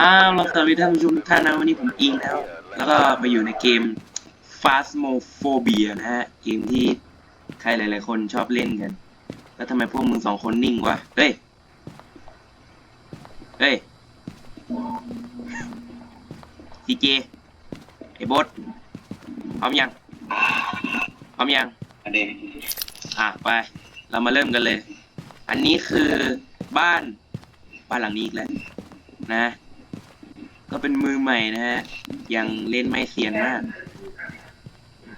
อ้าวเราสวัสดีท่านผู้ชมทุกท่านนะวันนี้ผมอิงแล้ว แล้วก็มาอยู่ในเกม Phasmophobia นะฮะ เกมที่ใครหลาย ๆ คนชอบเล่นกัน แล้วทำไมพวกมึงสองคนนิ่งวะ เฮ้ย เฮ้ยซีเจไอ้บดพร้อมยัง พร้อมยังอันนี้อะไป เรามาเริ่มกันเลย อันนี้คือบ้านบ้านหลังนี้อีกแล้วนะ ก็เป็นมือใหม่นะฮะ ยังเล่นไม่เซียนมาก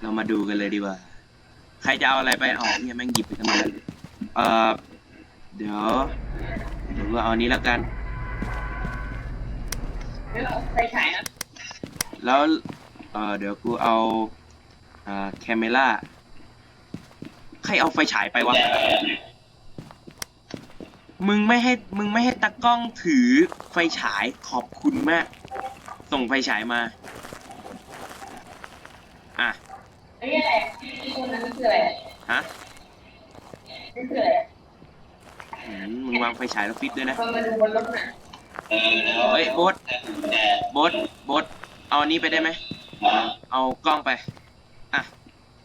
เรามาดูกันเลยดีกว่า ใครจะเอาอะไรไปออกเนี่ยแม่งหยิบไปกันหมดเลยเอ่อเดี๋ยวเดี๋ยวเอาอันนี้แล้วกัน ไปฉายนะแล้วเอ่อเดี๋ยวกูเอาอ่าแคมเมล่าใครเอาไฟฉายไปวะ มึงไม่ให้ มึงไม่ให้ตากล้องถือไฟฉายขอบคุณมาก ส่งไฟฉายมา อะไอ้อะไรที่คนนั้นคืออะไรฮะนี่คืออะไรอืมมึงวางไฟฉายแล้วฟิตด้วยนะพอมาดูบนรถน่ะเออแล้วเฮ้ยโบ๊ทแต่กุญแจโบทโบทเอาอันนี้ไปได้ไหมมาเอากล้องไป อะ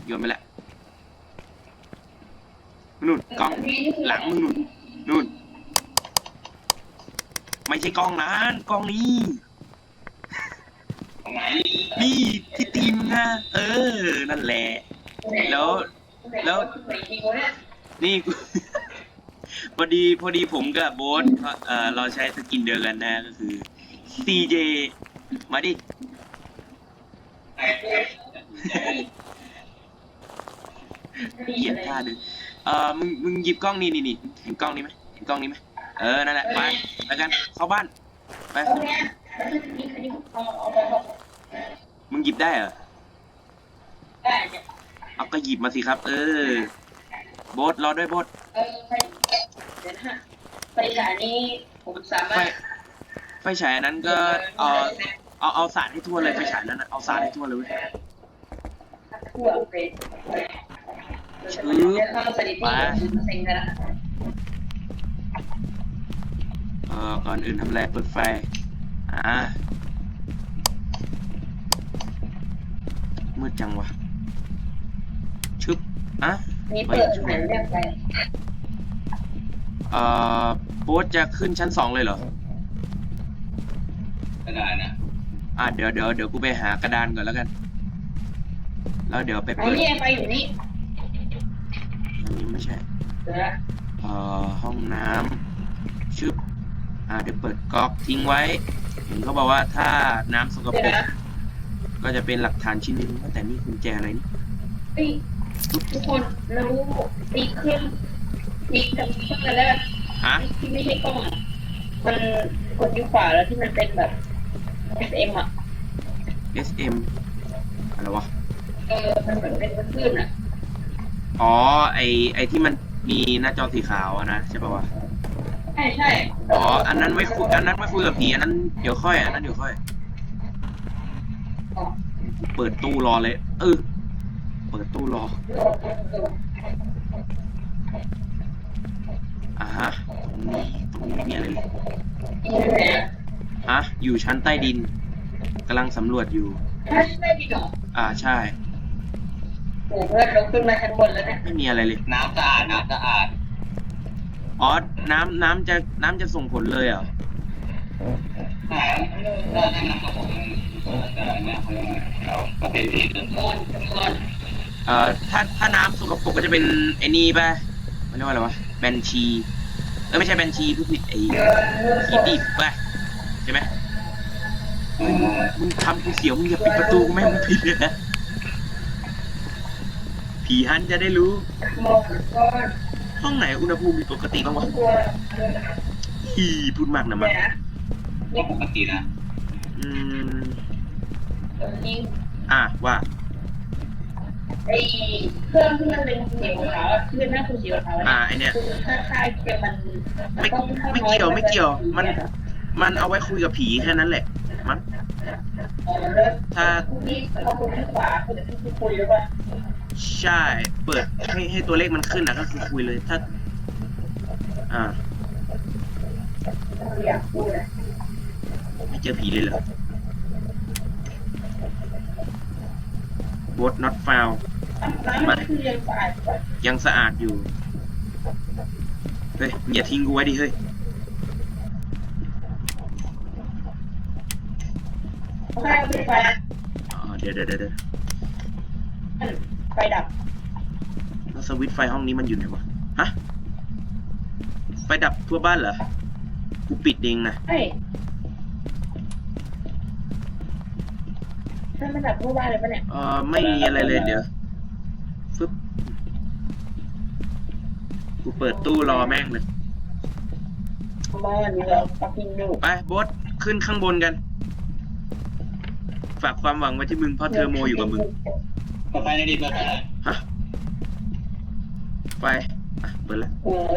โยนไปละนู่นกล้องหลังมึงนู่นนู่น ไม่ใช่กล้องนั้นกล้องนี้ตรงไห นนี่ที่ตีมงนะเออ นั่นแหละ แล้ว แล้ว นี่กูพอดี พอดีผมกับโบ๊ทเอ่อเราใช้สกินเดียวกันนะ ก็คือ CJ มาดิ เหยียดท่าดึงเอ่อมึง มึงหยิบกล้องนี่นี่นี่เห็นกล้องนี้ไหมเห็นกล้องนี้ไหมเออ นั่นแหละ ไปแล้วกัน เข้าบ้าน ไป มึงหยิบได้เหรอ ได้เนี่ยเอาก็หยิบมาสิครับ เออ โบ๊ทรอด้วยโบ๊ทเออไปเดี๋ยวนะไปฉายนี้ผมสามารถไฟฉายอันนั้นก็เอาเอาเอาสาดให้ทั่วเลยไฟฉายนั้นนะเอาสาดให้ทั่วเลยเว้ย ทั่วไปเดี๋ยวเข้าสถิติเซ็งกันละเออก่อนอื่นทำอะไรเปิดไฟ อ่า มืดจังวะชึบอะนี่เปิดหันเรียกไปเอ่อโบ๊ทจะขึ้นชั้นสองเลยเหรอ ก็ได้นะอะเดี๋ยวเดี๋ยวเดี๋ยวกูไปหากระดานก่อนแล้วกัน แล้วเดี๋ยวไปเอาเปิดเนี่ยไปอยู่นี่อันนี้ไม่ใช่เดี๋ยวนะเอ่อห้องน้ำชึบอ่าเดี๋ยวเปิดก๊อกทิ้งไว้เห็นเขาบอกว่าถ้าน้ำสกปเดี๋ยวรกนะ ก็จะเป็นหลักฐานชิ้นหนึงว่าแต่นี่กุญแจอะไรนี่เฮ้ยทุกคนรู้ตีเครื่องตีกับเครื่องแล้วฮะที่ไม่ใช่กล้องอะมันกดที่ขวาแล้วที่มันเป็นแบบ SM อะ SM อะไรวะเออมันเหมือนเป็นคลื่นอะอ๋อไอไอที่มันมีหน้าจอสีขาวอะนะใช่ป่าวะใช่ใช่อ๋ออันนั้นไว้คุยอันนั้นไว้คุยกับผีอันนั้นเดี๋ยวค่อยอันนั้นเดี๋ยวค่อยอ๋อ เปิดตู้รอเลย เออเปิดตู้รอ อ่าฮะ ตรงนี้ ตรงนี้มีอะไรเลยนี่แหละฮะ อยู่ชั้นใต้ดินกำลังสำรวจอยู่ถ้าไม่ดีหรออ่า ใช่ โอ้เพื่อนเราขึ้นมาชั้นบนแล้วเนี่ยไม่มีอะไรเลย น้ำสะอาด น้ำสะอาด อ๋อ น้ำน้ำจะ น้ำจะส่งผลเลยเหรอ เอ่อถ้าถ้าน้ำสกปรกก็จะเป็นไอ้นี่ป่ะมันเรียกว่าอะไรวะแบนชีเออไม่ใช่แบนชีผู้ผิดไอ้ขีดิบป่ะใช่ไหมเอ่อมึงทำกูเสียวมึงอย่าปิดประตูกูไม่มึงผิดเลยนะผีฮันจะได้รู้ ห้องไหนอุณหภูมิปกติบ้างวะอีพูดมากนะมัน ก็ปกตินะอืมตรงนี้อะว่า ไอ้เครื่องที่มันเป็นสีขาวอะคือหน้าคือสีขาวอ่าอะไอเนี้ยคือถ้าคลายเกลียวมันไม่ต้องไม่เกี่ยวไม่เกี่ยว มัน มันเอาไว้คุยกับผีแค่นั้นแหละ มั้งถ้าที่เขาคุยที่ขวาคือที่คุยหรือเปล่าใช่ เปิดให้ให้ตัวเลขมันขึ้นนะก็คือคุยเลย ถ้า อ่า อยากพูดอะ ไม่เจอผีเลยเหรอ Boat not found ร้านมันคือยังสะอาดกว่ายังสะอาดอยู่ เฮ้ยอย่าทิ้งกูไว้ดิเฮ้ยเขาให้เอาไปไฟอ๋อเดี๋ยวเดี๋ยวเดี๋ยวเดี๋ยวไฟดับแล้วสวิตช์ไฟห้องนี้มันอยู่ไหนวะ ฮะ ไฟดับทั่วบ้านเหรอ กูปิดเองนะ เฮ้ยถ้ามันดับทั่วบ้านเลยปะเนี่ยเออไม่มีอะไรเลยเดี๋ยวฟึบกูเปิดตู้รอแม่งเลยมอนี่เราปักกิ่งดูไปโบสขึ้นข้างบนกัน ฝากความหวังไว้ที่มึงเพราะเทอร์โมอยู่กับมึงเปิดไฟในอยดีเปิดไฟหน่อยฮะไฟอะเปิดแล้วโอ้โห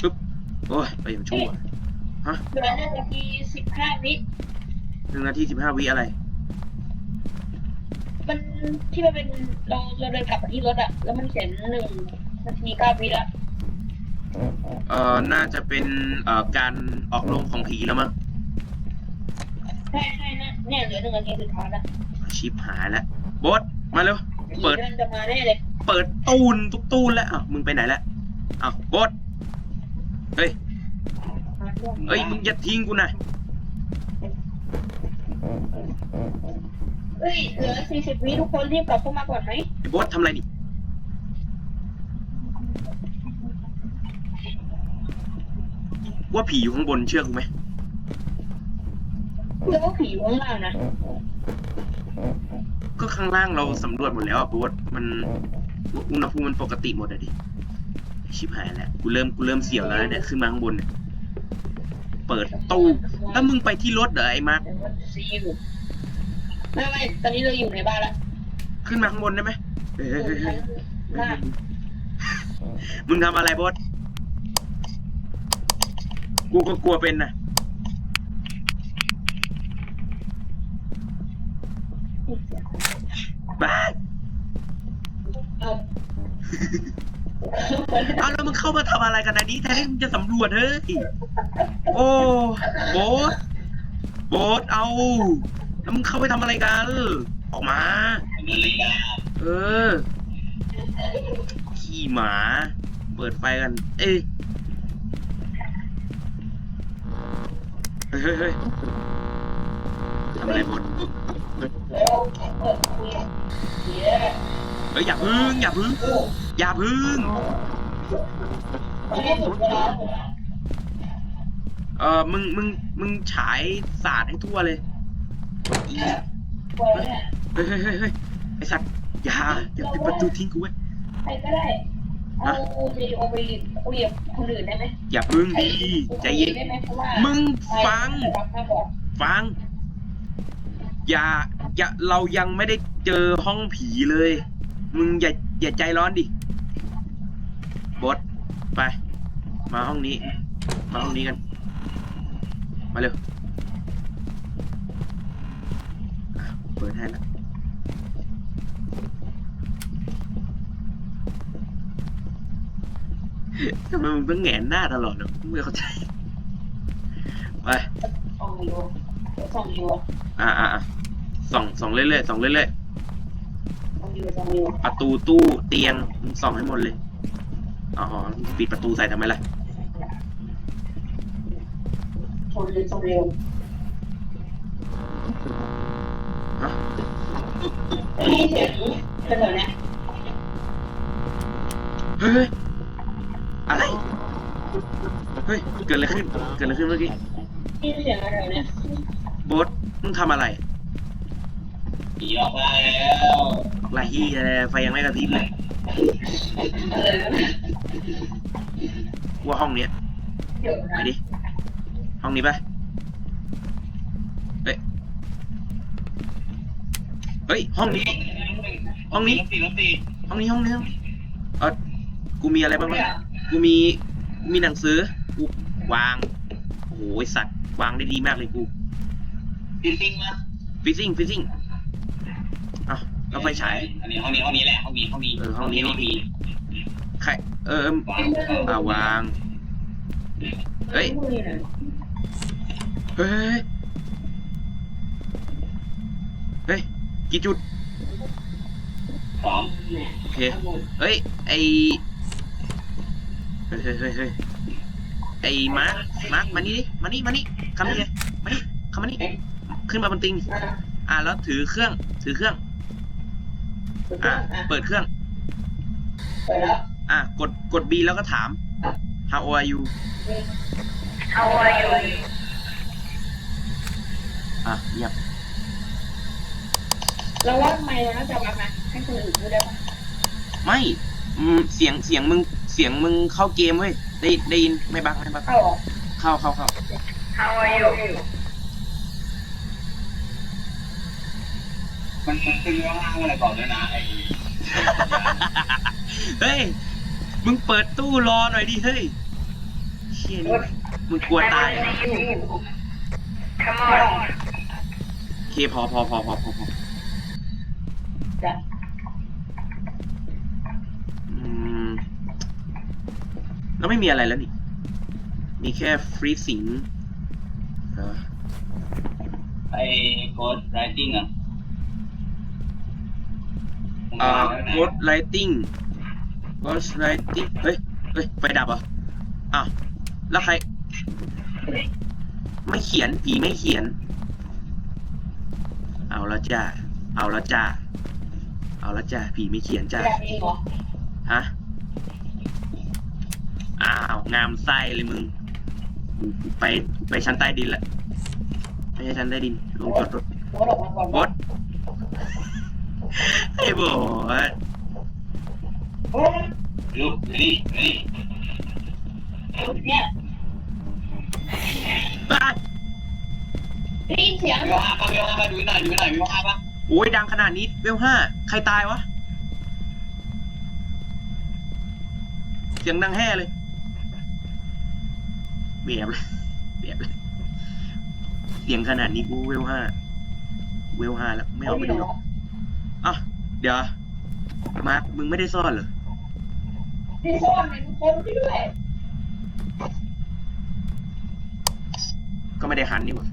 ปึ๊บโอ้ยไปอย่างชั่วฮะเหลือหนึ่งนาทีสิบห้าวิ หนึ่งนาทีสิบห้าวิอะไร มันที่มันเป็นเราเราเดินกลับมาที่รถอะแล้วมันเขียนหนึ่งนาทีเก้าวิละเอ่อ น่าจะเป็นเอ่อการออกลงของผีแล้วมั้งใช่ใช่นะเนี่ยเหลือหนึ่งนาทีสุดท้ายละชิปหายแล้วโบสมาเร็วผีเปิดเดินจะมาแน่เลยเปิดตูนทุกตูนแล้วอ้าวมึงไปไหนแล้วอ้าวโบสเฮ้ยมาช่วงเอ้ยมึงอย่าทิ้งกูนะ เฮ้ยเหลือสี่สิบวิทุกคนรีบกลับเข้ามาก่อนไหมไอ้โบสทำอะไรนี่ว่าผีอยู่ข้างบนเชื่อกูไหมเรื่องว่าผีอยู่ข้างล่างนะก็ข้างล่างเราสำรวจหมดแล้วอะโบสมันอุณหภูมิมันปกติหมดอะดิชิบหายแล้วกูเริ่มกูเริ่มเสียวแล้วนะเนี่ยขึ้นมาข้างบนเนี่ย เปิดตู้แล้วมึงไปที่รถเหรอไอ้มาร์คแต่ว่าซีอยู่ไม่ไม่ตอนนี้เราอยู่ในบ้านละขึ้นมาข้างบนได้ไหมเฮ้ยเฮ้ยเฮ้ยเฮ้ยล่างมึงทำอะไรโบอสกูก็กลัวเป็นนะบ้าเอา เอาแล้วมึงเข้ามาทำอะไรกันนะนี้แทนที่มึงจะสำรวจเฮ้ย โอ้โบอสโบอสเอา แล้วมึงเข้าไปทำอะไรกัน ออกมาเดินเลยนะเออ ขี้หมา เปิดไฟกัน เอ้ยเฮ้ยเฮ้ยเฮ้ยทำอะไรหมดเฮ้ยอย่าพึ่งอย่าพึ่ง อย่าพึ่ง เออมึง มึง มึงฉายสาดให้ทั่วเลยอีเฮ้ยเฮ้ยเฮ้ยเฮ้ยไอสัตว์อย่า อย่าปิดประตูทิ้งกูไว้ใครก็ได้ เอาเรดิโอไปคุยกับคนอื่นได้ไหมอย่าพึ่งดิใจเย็นได้ไหมเพราะว่ามึงฟัง ฟัง อย่า อย่า เรายังไม่ได้เจอห้องผีเลย มึงอย่า อย่าใจร้อนดิบดไป มาห้องนี้ มาห้องนี้กัน มาเร็วอะเปิดให้แล้วทำไมมึงต้องแหงนหน้าตลอดเลยไม่เข้าใจ ไปส่องอยู่ส่องอยู่อ่าอ่าอ่าส่องส่องเรื่อยๆส่องเรื่อยส่องอยู่ส่องอยู่ๆ ประตูตู้เตียงมึงส่องให้หมดเลย อ๋อ ปิดประตูใส่ทำไมล่ะฮะเสียงเป็นแบบนี้เฮ้ย อะไร เฮ้ย เกิดอะไรขึ้น เกิดอะไรขึ้นเมื่อกี้ได้ยินเสียงอะไรเนี่ยโบสมึงทำอะไร ผีออกมาแล้ว ออกลายฮียอะไฟยังไม่กระพริบเลยว่าห้องเนี้ยไปดิ ห้องนี้ปะเฮ้ย เฮ้ย ห้องนี้ ห้องนี้ ห้องนี้ห้องนี้เออกูมีอะไรบ้างวะกูมี กูมีหนังสือ กูวาง โอ้โหสัตว์ วางได้ดีมากเลยกูฟิซซิ่งมาฟิซซิ่งฟิซซิ่งอ้าว แล้วไฟฉาย อันนี้ห้องนี้ห้องนี้แหละห้องนี้ห้องนี้เออห้องนี้ ห้องนี้ใครเออเอิ่มวางอ่าวาง เฮ้ยมือนี่นะเฮ้ย เฮ้ย กี่จุด สองโอเค เฮ้ย ไอเฮ้ยเฮ้ยเฮ้ยเฮ้ยไอมาร์ค มาร์ค มานี่ดิมานี่ มานี่คำนี้เลยมานี่คำมานี่ ขึ้นมาบนติงอะอ่าแล้วถือเครื่อง ถือเครื่องเปิด อ่าอะเปิดเครื่อง เปิดแล้วอะกดกด B แล้วก็ถาม How are you How are you อะเงียบเราว่าทำไมเราน่าจะรับนะให้คนอื่นพูดได้ปะไม่อืมเสียงเสียงมึงเสียงมึงเข้าเกมเว้ยได้ได้ยินไม่บักไม่บักเข้าเหรอเข้าเข้าเข้า How are you มันมันขึ้นว่าห้างอะไรบอกด้วยนะไอ้เฮ้ย มึงเปิดตู้รอหน่อยดิเฮ้ยเชี่ยนี่มึงกลัวตายเหรอ Come on โอเคพอพอพอพอพอพอจ้ะอืมแล้วไม่มีอะไรแล้วนี่ มีแค่ฟรีสิงเหรอไอ้โค้ดไรติ้งอะ อ่า ghost lighting ghost lighting เฮ้ย เฮ้ย ไฟดับเหรออ้าวแล้วใคร ไม่เขียน ผีไม่เขียน เอาละจ้า เอาละจ้า เอาละจ้า ผีไม่เขียนจ้าอยากเองเหรอฮะ อ้าว งามไส้เลยมึงกูกูไป ไปชั้นใต้ดินละ ไม่ใช่ชั้นใต้ดิน ลงจอดรถโค้ดออกมาก่อนบดไอ้บอส โอ้ยลุกนี่นี่เนี่ยบ้าได้ยินเสียงวิวห้าปะวิวห้าปะดูหน่อยดูหน่อยวิวห้าปะโอ้ยดังขนาดนี้เวลห้าใครตายวะ เสียงดังแห่เลยเบียบเลยเบียบเลยเสียงขนาดนี้กูเวลห้าเวลห้าแล้วไม่เอาไปดูหรอก เดี๋ยว มาร์คมึงไม่ได้ซ่อนเหรอที่ซ่อนเป็นคนที่ด้วยก็ไม่ได้หันนี่หว่า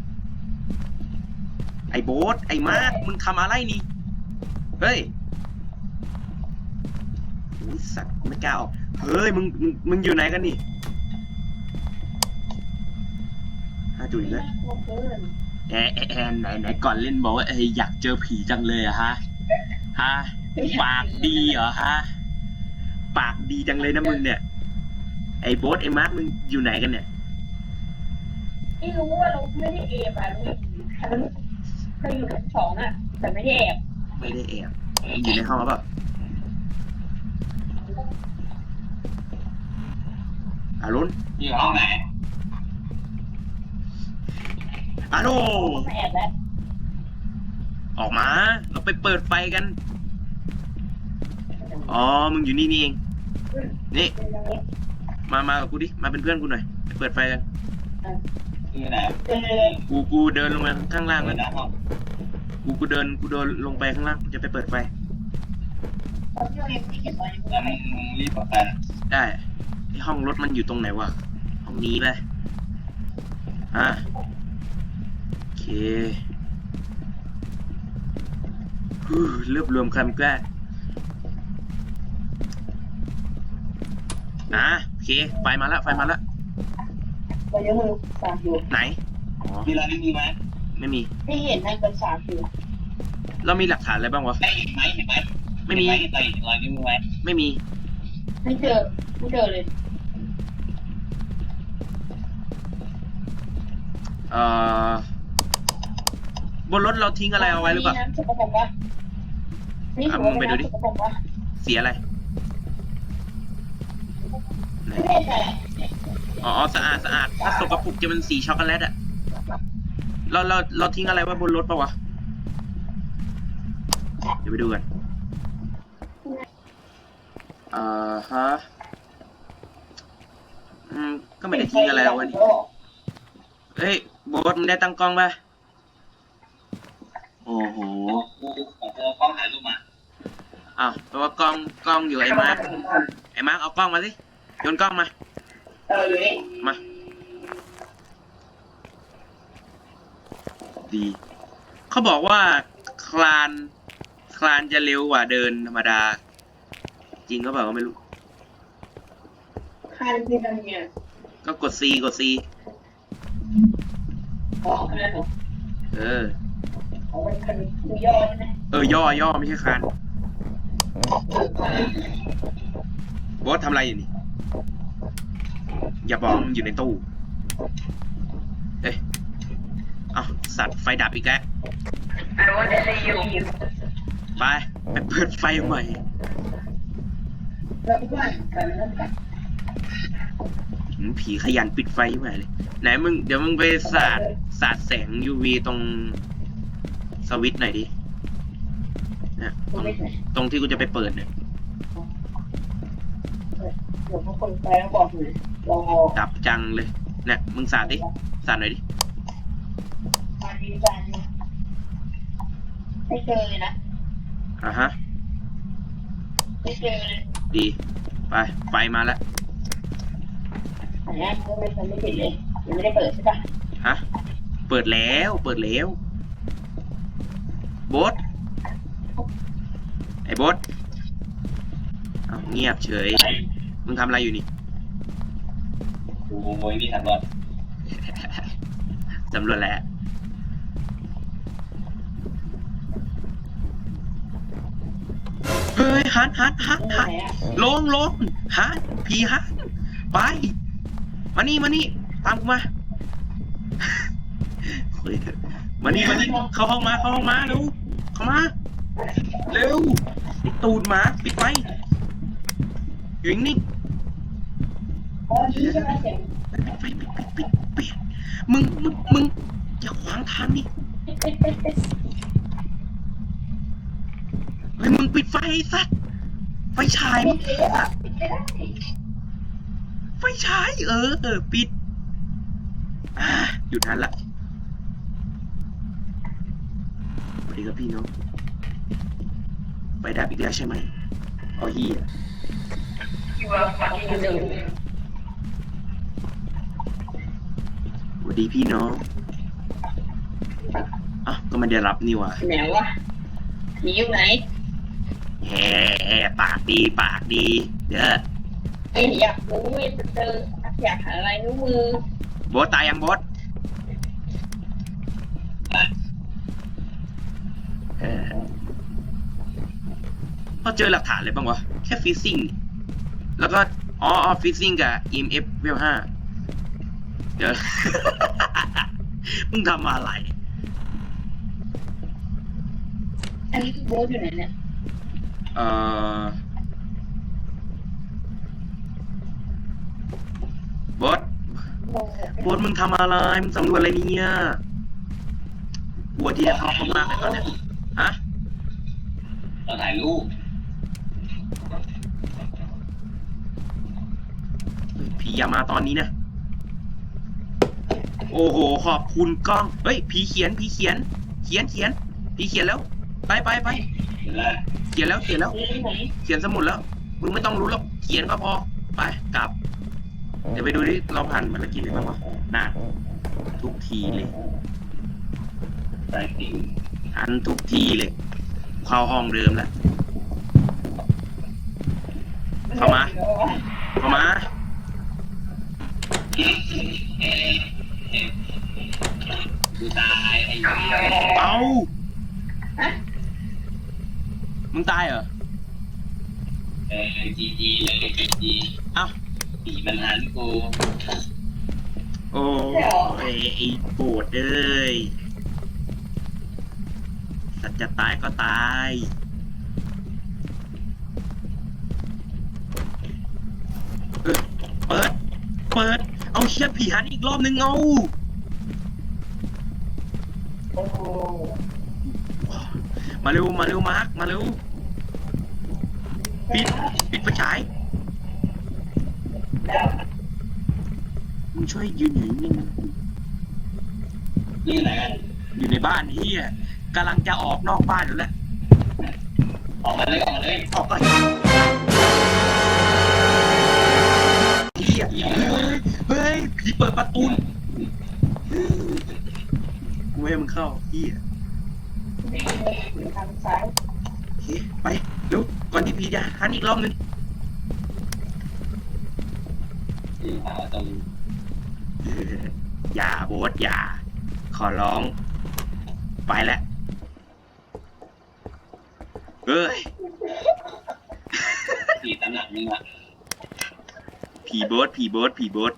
ไอ้โบ๊ทไอ้มาร์คมึงทำอะไรนี่ เฮ้ยโอ้ยสัตว์ไม่กล้าออกเฮ้ยมึงมึงมึงอยู่ไหนกันนี่ห้าจุดอีกแล้วโอ้โหแอนแอนแอนไหนไหนก่อนเล่นบอกว่าเอ้ยอยากเจอผีจังเลยอะฮะ ฮะปากดีเหรอฮะปากดีจังเลยนะมึงเนี่ย ไอ้โบ๊ทไอ้มาร์คมึงอยู่ไหนกันเนี่ยไม่รู้ว่าเราไม่ได้แอบอะเราเราอยู่ชั้นสองอะแต่ไม่ได้แอบไม่ได้แอบมึงอยู่ในห้องหรือเปล่าอารุณอยู่ห้องไหนอาโลไม่แอบแล้ว ออกมา เราไปเปิดไฟกัน อ๋อ มึงอยู่นี่นี่เอง นี่เป็นอย่างนี้มา มากับกูดิ มาเป็นเพื่อนกูหน่อย ไปเปิดไฟกันอยู่ไหนเออกูกูเดินลงมาข้างล่างเปิแล้วดห้องกูกูเดินกูเดินลงไปข้างล่างกูจะไปเปิดไฟตอนที่เรายังไม่เห็นเรายังไม่แล้วได้มึงรีบเปิดไฟได้ไอห้องรถมันอยู่ตรงไหนวะ ห้องนี้ไปอะโอเคฮู้ รวบรวมคำกล้าอะโอเค ไฟมาแล้วไฟมาแล้วเรายังมือสามอยู่ไหน อ๋อ มีอะไรไม่มีไหมไม่มี ที่เห็นนั่นเป็นสามอยู่เรามีหลักฐานอะไรบ้างวะ ได้อีกไหมเห็นไหมไม่มี เห็นไหมเห็นรอยนิ้วมือไหมไม่มี ไม่เจอไม่เจอเลยเอ่อ บนรถเราทิ้งอะไรเอาไว้หรือเปล่าน้ำสกปรกวะ นี่ถือว่าเป็นน้ำสกปรกวะเสียอะไรไหนไม่ได้แต่อ๋ออ๋อสะอาดสะอาดถ้าสกปรกจะเป็นสีช็อกโกแลตอะเราเราเราทิ้งอะไรไว้บนรถปะวะ เดี๋ยวไปดูกันอ่าฮะ อืม ก็ไม่ได้ทิ้งอะไรเอาไว้นี่เฮ้ย โบสมึงได้ตั้งกล้องปะ โอ้โหกูของกูกล้องถ่ายรูปมาอ้าวแปลว่ากล้องกล้องอยู่ไอ้มาร์คไอ้มาร์คเอากล้องมาสิโยนกล้องมา เออเลยมา ดี เขาบอกว่าคลาน คลานจะเร็วกว่าเดินธรรมดา จริงก็เปว่าไม่รู้คลานคือเนี่ยก็กดซีกด C อ๋อเออ ของมันคือย่อใช่ไหมเออย่อย่อไม่ใช่คานบอสทำอะไรอยู่นี่ อย่าบอกมึงอยู่ในตู้ เอ้ยเอาสัตว์ไฟดับอีกแล้วไอ้ว่าจะได้อยู่ไปไปเปิดไฟใหม่ แล้วก็กันแล้วกันหืมผีขยันปิดไฟใหม่เลย ไหนมึง เดี๋ยวมึงไปสาดสาดแสง UV ตรง วิตช์หน่อยดินะตรงตรงที่กูจะไปเปิดเนี่ยเดี๋ยวพวกคนไปแล้วบอกหน่อยรอดับจังเลยเนี่ยมึงสาดดิสาดหน่อยดิมาดีกันไม่เจอเลยนะอะฮะไม่เจอเลยดีไปไฟมาแล้วอันนี้ก็ไม่ทันไม่ติดเลยยังไม่ได้เปิดใช่ปะฮะเปิดแล้วเปิดแล้ว โบสไอ้โบสเอาเงียบเฉย มึงทำอะไรอยู่นี่ดูโมยนี่สำรวจสำรวจแล้วเฮ้ยฮันฮันฮันไหนฮันอะลงลงฮันผีฮันไป มานี่มานี่ตามกูมาเฮ้ยเถอะมานี่มานี่เข้าห้องมาเข้าห้องมาเร็ว เข้ามา เร็ว ตูดหมา ปิดไฟอยู่นิ่งปิดไฟปิดปิดปิดปิดมึง มึง มึง อย่าขวางทางนี่เฮ้ยมึงปิดไฟสัตว์ไฟฉายมึงไฟฉายเออ เออ ปิด อ่าหยุดทันละ สวัสดีครับพี่น้องไฟดับอีกแล้วใช่ไหมเอาเฮียอยู่ว่าฝันที่หนึ่งสวัสดีพี่น้องอะก็ไม่ได้รับนี่หว่าไหนวะมีอยู่ไหนแฮ่ปากดีปากดีเด้อไอ้อยากรู้ไอ้เจออยากหาอะไรนิ้วมือโบสตายยังโบสเออ พอเจอหลักฐานเลยบ้างวะ แค่ฟิซซิ่ง แล้วก็อ๋ออ๋อฟิซซิ่งกับ EMF เวลห้าเดี๋ยวมึงทำอะไร อันนี้คือโบ๊ทอยู่ไหนเนี่ย เอ่อ โบสโบสมึงทำอะไร มึงสำรวจอะไรเนี่ยปวดที่จะเข้าห้องมากเลยตอนเนี้ยฮะเราถ่ายรูป ผีอย่ามาตอนนี้นะ โอ้โห ขอบคุณกล้อง เฮ้ย ผีเขียน ผีเขียน เขียนเขียน ผีเขียนแล้ว ไปไปไปเห็นแล้วเขียนแล้ว เขียนแล้ว เขียนสมุดแล้ว มึงไม่ต้องรู้หรอก เขียนก็พอ ไป กลับ เดี๋ยวไปดูที่เราผ่านภารกิจอะไรบ้างวะน่าทุกทีเลยทันทุกทีเลย เข้าห้องเดิมแล้วเข้ามา เข้ามา ดูตายไอ้เหี้ยเอามึงตายเหรอเออจีจีเลยจีจีเอ้าผีมันหันกูโอ้ยไอ้โปรดเอ้ยสัตว์จะตายก็ตายเปิด เปิด เอาเชียผีหันอีกรอบนึงเอาโอ้โหมาเร็วมาเร็วมาร์คมาเร็วปิดปิดไฟฉายมึงช่วยยืนอยู่นิ่งนะนี่ไหนกันอยู่ในบ้านเฮียกำลังจะออกนอกบ้านอยู่แล้วออกมาเลยออกมาเลยออกไป ผีเปิดประตูกูไม่ให้มึงเข้าพี่อะทางซ้ายโอเคไปเร็วก่อนที่ผีจะหันอีกรอบนึงที่หาตรงเอออย่าโบสอย่า ขอร้อง ไปแล้วเฮ้ยที่ตำหนักนึงอะผีโบสผีโบสผีโบส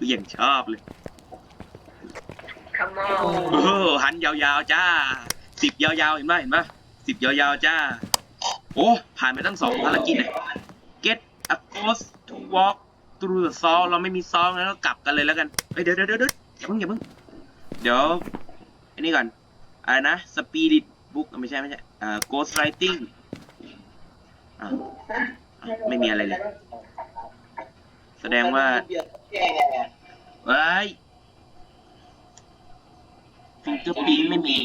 กูยังชอบเลยคัมมอโอ้โหหันยาวๆจ้าสิบยาวๆเห็นไหมเห็นไหมสิบยาวๆจ้า โอ้ผ่านไปตั้งสองภารกิจเลย get a ghost to walk through the saw เราไม่มีซองแล้วก็กลับกันเลยแล้วกันเฮ้ยเดี๋ยวเดี๋ยวเดี๋ยวอย่าเพิ่งอย่าเพิ่งเดี๋ยวอันนี้ก่อนอะไรนะ spirit book ไม่ใช่ไม่ใช่อ่า ghost writing อ่าไม่มีอะไรเลย แสดงว่าเฮ้ยฟิงเกอร์พิงไม่มี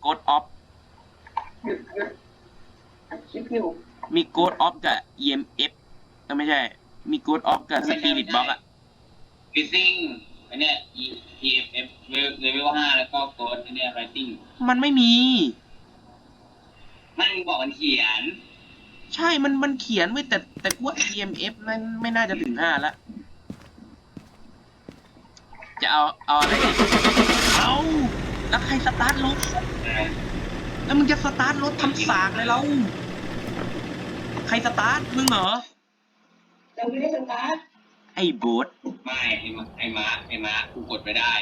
โกดออฟหยุดหยุดอัดคลิปอยู่มีโกดออฟกับ EMF ก็ไม่ใช่ มีโกดออฟกับสปิริตบ็อกอะฟิซซิ่งอันเนี้ย E E F F เลเวลห้าแล้วก็โค้ดอันเนี้ยไรติ้งมันไม่มี มันบอกมันเขียน ใช่มันมันเขียนไว้แต่แต่กูว่า EMF นั้นไม่น่าจะถึงห้าละ จะเอาเอาอะไรดีเอาแล้วใครสตาร์ทรถ แล้วมึงจะสตาร์ทรถทำสากเลยเราใครสตาร์ทมึงเหรอ เราไม่ได้สตาร์ทไอ้โบ๊ทไม่ไอ้มาไอ้มาร์คไอ้มาร์คกูกดไม่ได้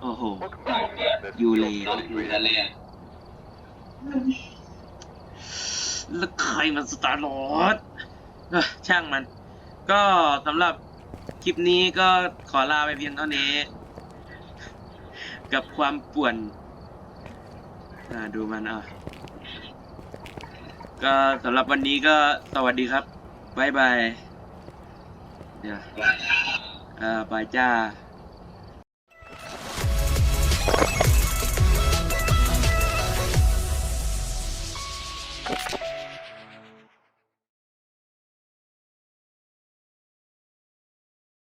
โอ้โหยูเลตอนกูจะเล่น แล้วใครมันสตาร์ทรถเอ้อช่างมัน ก็สำหรับคลิปนี้ก็ขอลาไปเพียงเท่านี้ กับความป่วนอ่าดูมันอะก็สำหรับวันนี้ก็สวัสดีครับบ๊ายบายเดี๋ยวว่าบายจ้า